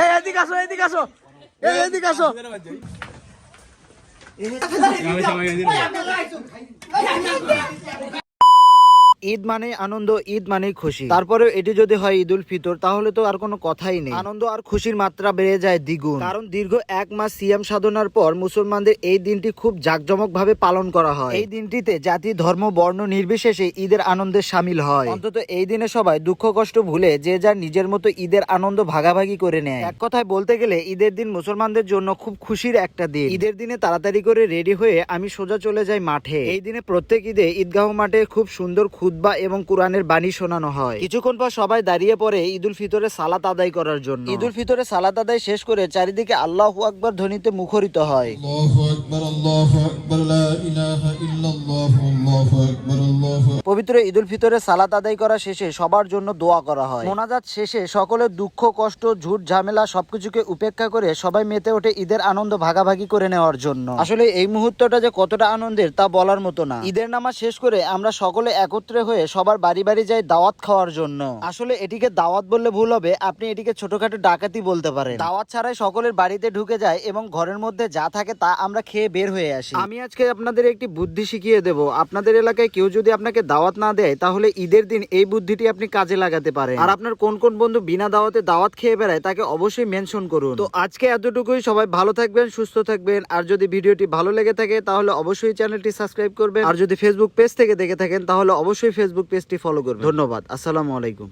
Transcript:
এই এদিকে আসো এদিকে আসো। এই এদিকে আসো। ঈদ মানে আনন্দ ঈদ মানে খুশি। তারপরে এটি যদি হয় ঈদ উল ফিতর তাহলে তো আর কোনো কথাই নেই। আনন্দ আর খুশির মাত্রা বেড়ে যায় দ্বিগুণ। কারণ দীর্ঘ এক মাস সিয়াম সাধনার পর মুসলমানদের এই দিনটি খুব জাঁকজমক ভাবে পালন করা হয়। এই দিনটিতে জাতি ধর্ম বর্ণ নির্বিশেষে ঈদের আনন্দে সামিল হয়। অন্তত এই দিনে সবাই দুঃখ কষ্ট ভুলে যে যার নিজের মতো ঈদের আনন্দ ভাগাভাগি করে নেয়। এক কথায় বলতে গেলে ঈদের দিন মুসলমানদের জন্য খুব খুশির একটা দিন। ঈদের দিনে তাড়াতাড়ি করে রেডি হয়ে আমি সোজা চলে যাই মাঠে। এই দিনে প্রত্যেক ঈদে ঈদগাহ মাঠে খুব সুন্দর খুদ্া এবং কোরআনের বাণী শোনানো হয়। কিছুক্ষণ পর সবাই দাঁড়িয়ে পড়ে ঈদুল ফিতরে সালাত আদায় করার জন্য। ঈদুল ফিতরে সালাত আদায় শেষ করে চারিদিকে আল্লাহ আকবর ধ্বনিতে মুখরিত হয়। পবিত্র ঈদুল ফিতরে সালাত আদায় করা শেষে সবার জন্য দোয়া করা হয়। মোনাজাত শেষে সকলের দুঃখ কষ্ট ঝুট ঝামেলা সবকিছুকে উপেক্ষা করে সবাই মেতে ওঠে ঈদের আনন্দ ভাগাভাগি করে নেওয়ার জন্য। আসলে এই মুহূর্তটা যে কতটা আনন্দের তা বলার মতো না। ঈদের নামাজ শেষ করে আমরা সকলে একত্রে হয়ে সবার বাড়ি বাড়ি যাই দাওয়াত খাওয়ার জন্য। আসলে এটিকে দাওয়াত বললে ভুল হবে, আপনি এটিকে ছোটখাটো ডাকাতি বলতে পারেন। দাওয়াত ছাড়াই সকলের বাড়িতে ঢুকে যায় এবং ঘরের মধ্যে যা থাকে তা আমরা খেয়ে বের হয়ে আসি। আমি আজকে আপনাদের একটি বুদ্ধি শিখিয়ে দেব। আপনাদের এলাকায় কেউ যদি আপনাকে দাওয়াত না দেয়, তাহলে ঈদের দিন এই বুদ্ধিটি আপনি কাজে লাগাতে পারেন। আর আপনার কোন কোন বন্ধু বিনা দাওয়াতে দাওয়াত খেয়ে বেড়ায়, তাকে অবশ্যই মেনশন করুন। তো আজকে এতটুকুই, সবাই ভালো থাকবেন, সুস্থ থাকবেন। আর যদি ভিডিওটি ভালো লেগে থাকে, তাহলে অবশ্যই চ্যানেলটি সাবস্ক্রাইব করবেন। আর যদি ফেসবুক পেজ থেকে দেখে থাকেন, তাহলে অবশ্যই ফেসবুক পেজটি ফলো করবেন। ধন্যবাদ। আসসালামু আলাইকুম।